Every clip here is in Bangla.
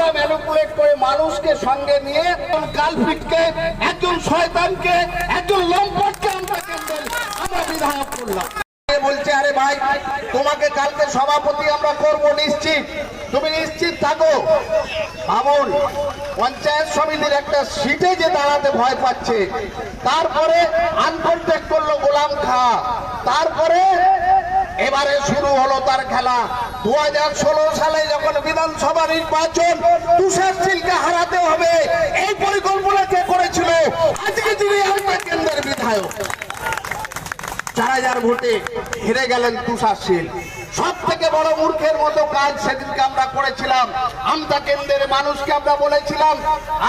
আমরা ম্যানিপুলেট করে মানুষকে সঙ্গে নিয়ে একজন কালপিটকে, একজন শয়তানকে, একজন লম্পটকে আমরা আমরা বিধায়ক করলাম। বলছে, আরে ভাই, তোমাকে কালকে সভাপতি আমরা করব নিশ্চিত। তুমি নিশ্চিত থাকো। মামুন পঞ্চায়েত সমিতির একটা সিটে যে দাঁড়াতে ভয় পাচ্ছে। তারপরে আনকন্টেক্ট করল গোলাম খা। তারপরে এবারে শুরু হলো তার খেলা। দু হাজার ষোলো সালে যখন বিধানসভা নির্বাচন, তুষার সিলকে হারাতে হবে। এই পরিকল্পনা কে করেছিল? আজকে তিনি কেন্দ্রের বিধায়ক। ভোটে হেরে গেলেন তুষার শীল সব থেকে বড় মূর্খের মতো কাজ সেদিনকে আমরা করেছিলাম। আমতা কেন্দ্রের মানুষকে আমরা বলেছিলাম,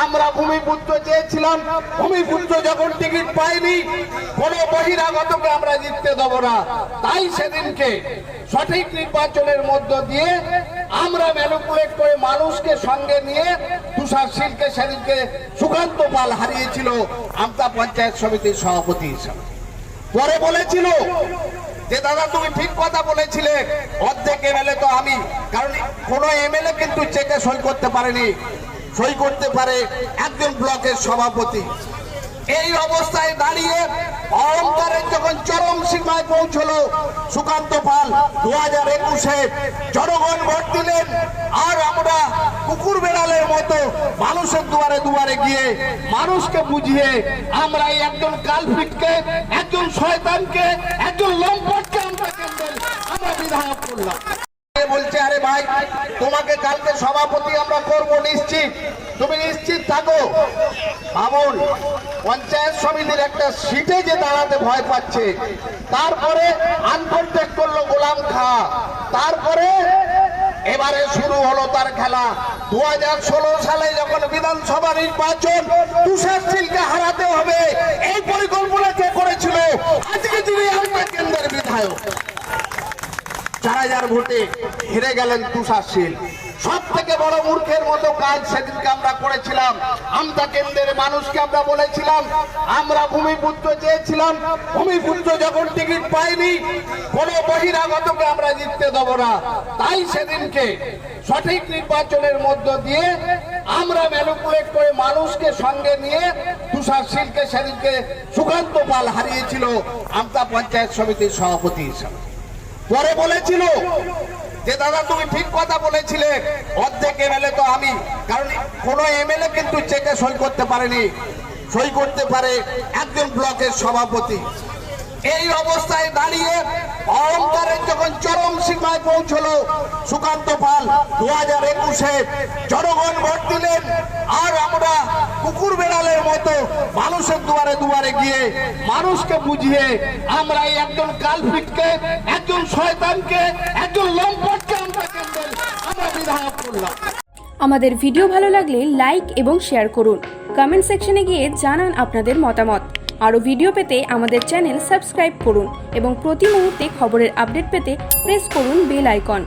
আমরা ভূমিপুত্র চেয়েছিলাম। ভূমিপুত্র যখন টিকিট পাইনি, কোন বহিরাগতকে আমরা জিততে দেবো না। তাই সেদিনকে সঠিক নির্বাচনের মধ্য দিয়ে আমরা ম্যানিপুলেট করে মানুষকে সঙ্গে নিয়ে তুষার শীলকে সেদিনকে সুকান্ত পাল হারিয়েছিল আমতা পঞ্চায়েত সমিতির সভাপতি হিসাবে। পরে বলেছিল যে, দাদা, তুমি ঠিক কথা বলেছিলে। অর্ধেক এমএলএ তো আমি। কারণ কোন এমএলএ কিন্তু চেকে সই করতে পারেনি। সই করতে পারে একজন ব্লকের সভাপতি। এই অবস্থায় দাঁড়িয়ে অহংকারের যখন চরম সীমায় পৌঁছলো সুকান্ত পাল দু হাজার একুশে জনগণ ভোট দিলেন। আর আমরা কুকুর বেড়ালের মতো মানুষের দুয়ারে দুয়ারে গিয়ে মানুষকে বুঝিয়ে আমরা এই একজন কালপিটকে একজন শয়তানকে, একজন লম্পটকে আমরা কেন্দ্রে আমরা বিধায়ক করলাম। বলছে, আরে ভাই কালকে সভাপতি আমরা করব নিশ্চিত। তুমি নিশ্চিত থাকো? মামুন পঞ্চায়েত সমিতির একটা সিটে যে দাঁড়াতে ভয় পাচ্ছে, তারপরে আনকন্টেক্ট করল গোলাম খা। তারপরে এবারে শুরু হলো তার খেলা। দুহাজার ষোলো সালে যখন বিধানসভা নির্বাচন, তুষার সিলকে হারাতে হবে। এই পরিকল্পনা কে করেছিল? আজকে তিনি আমরা কেন্দ্রের বিধায়ক। চার হাজার ভোটে হেরে গেলেন তুষার শীল সব থেকে বড় মূর্খের মতো কাজ সেদিনকে আমরা করেছিলাম। আমতা কেন্দ্রের মানুষকে আমরা বলেছিলাম, আমরা ভূমিপুত্র চেয়েছিলাম। ভূমিপুত্র যখন টিকিট পাইনি, কোন বহিরাগতকে আমরা জিততে দেবো না। তাই সেদিনকে সঠিক নির্বাচনের মধ্য দিয়ে আমরা ম্যানিপুলেট করে মানুষকে সঙ্গে নিয়ে তুষার শীলকে সেদিনকে সুকান্ত পাল হারিয়েছিল আমতা পঞ্চায়েত সমিতির সভাপতি হিসাবে। পরে বলেছিল যে দাদা, তুমি ঠিক কথা বলেছিলে। অর্ধেক এমএলএ তো আমি, কারণ কোন এমএলএ কিন্তু চেকে সই করতে পারেনি। সই করতে পারে একজন ব্লকের সভাপতি। এই অবস্থায় দাঁড়িয়ে অহংকারের যখন চরম সীমায় পৌঁছলো সুকান্ত পাল দু হাজার একুশে জনগণ ভোট দিলেন। আর আমরা কুকুর বেড়ালের মতো মানুষের দুয়ারে দুয়ারে গিয়ে মানুষকে বুঝিয়ে আমরা এই একজন কালপিটকে একজন শয়তানকে, একজন লম্পটকে আমরা আমরা বিধায়ক করলাম। আমাদের ভিডিও ভালো লাগলে লাইক এবং শেয়ার করুন। কমেন্ট সেকশনে গিয়ে জানান আপনাদের মতামত। আরও ভিডিও পেতে আমাদের চ্যানেল সাবস্ক্রাইব করুন এবং প্রতি মুহূর্তে খবরের আপডেট পেতে প্রেস করুন বেল আইকন।